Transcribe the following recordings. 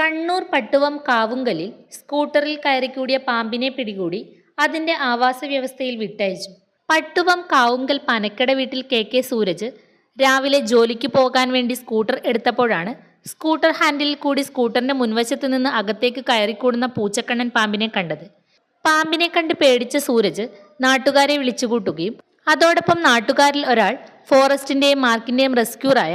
കണ്ണൂർ പട്ടുവം കാവുങ്കലിൽ സ്കൂട്ടറിൽ കയറിക്കൂടിയ പാമ്പിനെ പിടികൂടി അതിന്റെ ആവാസ വ്യവസ്ഥയിൽ വിട്ടയച്ചു. പട്ടുവം കാവുങ്കൽ പനക്കട വീട്ടിൽ കെ കെ സൂരജ് രാവിലെ ജോലിക്ക് പോകാൻ വേണ്ടി സ്കൂട്ടർ എടുത്തപ്പോഴാണ് സ്കൂട്ടർ ഹാൻഡിലിൽ കൂടി സ്കൂട്ടറിന്റെ മുൻവശത്ത് നിന്ന് അകത്തേക്ക് കയറിക്കൂടുന്ന പൂച്ചക്കണ്ണൻ പാമ്പിനെ കണ്ടത്. പാമ്പിനെ കണ്ട് പേടിച്ച സൂരജ് നാട്ടുകാരെ വിളിച്ചുകൂട്ടുകയും അതോടൊപ്പം നാട്ടുകാരിൽ ഒരാൾ ഫോറസ്റ്റിന്റെയും മാർക്കിന്റെയും റെസ്ക്യൂറായ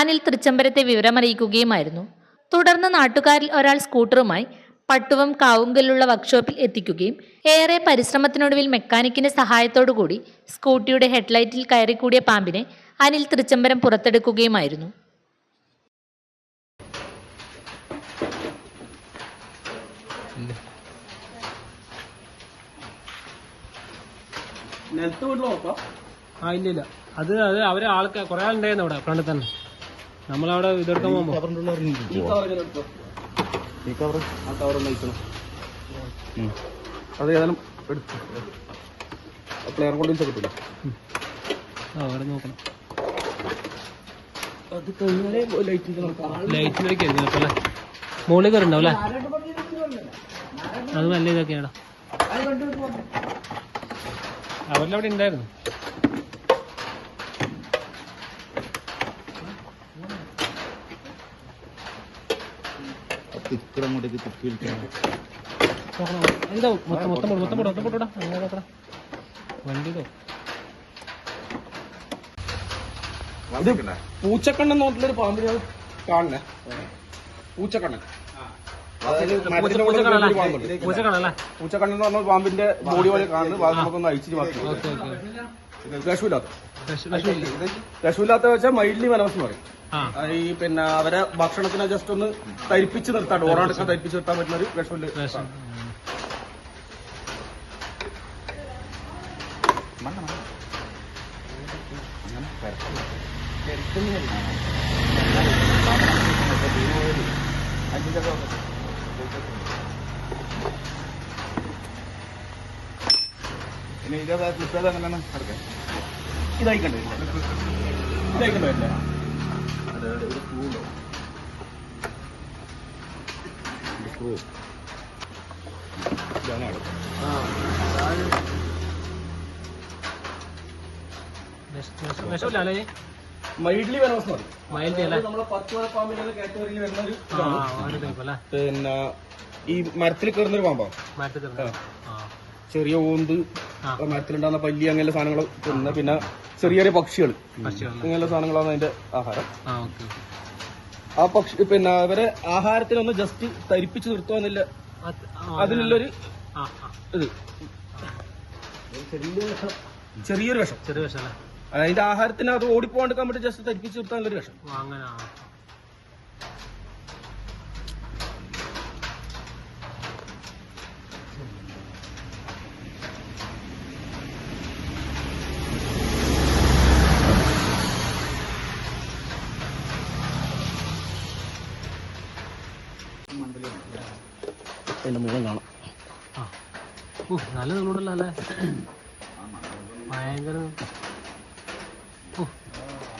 അനിൽ തൃച്ചംബരത്തെ വിവരമറിയിക്കുകയുമായിരുന്നു. തുടർന്ന് നാട്ടുകാരിൽ ഒരാൾ സ്കൂട്ടറുമായി പട്ടുവം കാവുങ്കലുള്ള വർക്ക്ഷോപ്പിൽ എത്തിക്കുകയും ഏറെ പരിശ്രമത്തിനൊടുവിൽ മെക്കാനിക്കിന്റെ സഹായത്തോടുകൂടി സ്കൂട്ടിയുടെ ഹെഡ്ലൈറ്റിൽ കയറിക്കൂടിയ പാമ്പിനെ അനിൽ തൃച്ചംബരം പുറത്തെടുക്കുകയുമായിരുന്നു. നിലത്ത് ആ അത് അത് അവരെ ആൾക്കാർ കുറെ ആളുണ്ടായിരുന്നു അവിടെ ഫ്രണ്ട് തന്നെ. നമ്മളവിടെ ഇതെടുക്കാൻ പോകുമ്പോ. ഈ കവർ ആ കവർ അത് ഏതായാലും എടുത്തു. പ്ലെയർ കൊണ്ട് കിട്ടില്ല ആ അവിടെ നോക്കണം. അത് കഴിഞ്ഞാലേ ലൈറ്റിന്റെ നോക്കാം ലൈറ്റിനൊക്കെ ചിലപ്പോ അല്ലേ? മുകളിൽ കയറുണ്ടാവും അല്ലേ? അത് നല്ല ഇതൊക്കെയാണ് അവരിലവിടെ അവിടെ ഉണ്ടായിരുന്നു. തിക്കട അങ്ങോട്ടേക്ക് തുപ്പി വിളിക്കാൻ എന്താ മൊത്തം മൊത്തം മൊത്തം മൊത്തം വണ്ടിയിലോ? പൂച്ചക്കണ്ണൻ നോട്ടിലൊരു പാമ്പിനെ കാണുന്നേ. കാണണേ പൂച്ചക്കണ്ണൻ എന്ന് പറഞ്ഞ പാമ്പിന്റെ ബോഡി പോലെ കാണുന്നത്. അത് നമുക്കൊന്ന് അയച്ചിട്ട് മാത്രം വിഷമില്ല വിഷമില്ലാത്ത വെച്ചാൽ മൈൽഡ്ലി മനോസ് പറയും. ഈ പിന്നെ അവരെ ഭക്ഷണത്തിനെ ജസ്റ്റ് ഒന്ന് തരിപ്പിച്ച് നിർത്താൻ ഓടാടക്കാൻ തരിപ്പിച്ച് നിർത്താൻ പറ്റുന്ന ഒരു വിഷമില്ല വിഷം ഇനി ഇതേതാ തുപ്പേത് എങ്ങനെയാണ് നടക്കാൻ ഇതായിക്കണ്ടേ ഇതായിക്കണ്ടേ അത് ഒരു സ്ക്രൂ ഉണ്ടോ സ്ക്രൂ ഇതാണ് അവിടെ. വിഷമില്ല അല്ലേ മൈൽഡ്ലി വെനോസ് മതി പറയും മൈൽഡ് അല്ലേ? നമ്മളെ പത്ത് വര പാമ്പിന്റെ കാറ്റഗറിയിൽ വരുന്ന ഒരു ഇതാണ്. പിന്നെ ഈ മരത്തിൽ കയറുന്ന ഒരു പാമ്പാണ് ചെറിയ ഓന്ത്. മരത്തിലുണ്ടാകുന്ന പല്ലി അങ്ങനെയുള്ള സാധനങ്ങൾ തിന്ന പിന്നെ ചെറിയ ചെറിയ പക്ഷികൾ അങ്ങനെയുള്ള സാധനങ്ങളാണ് അതിന്റെ ആഹാരം. ആ പക്ഷി പിന്നെ അവരെ ആഹാരത്തിനൊന്ന് ജസ്റ്റ് തരിപ്പിച്ച് നിർത്തുക അതിനുള്ളൊരു ഇത്. ചെറിയൊരു വിഷം. ചെറിയ വിഷം അല്ലേ അതിന്റെ ആഹാരത്തിന് അത് ഓടിപ്പോണ്ട് കമ്പിട്ട് ജസ്റ്റ് തരിപ്പിച്ച് അങ്ങനെ അതിന്റെ മുഖം കാണാം. ഓ നല്ല അല്ലേ? ഭയങ്കര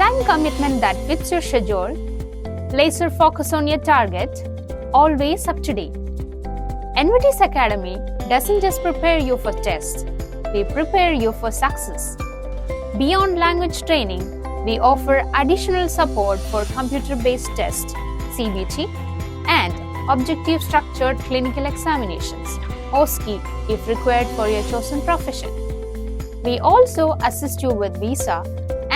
time commitment that fits your schedule, laser focus on your target, always up to date. NVT's Academy doesn't just prepare you for tests, we prepare you for success. Beyond language training, we offer additional support for computer based tests, CBT, and objective structured clinical examinations, OSCE, if required for your chosen profession. We also assist you with visa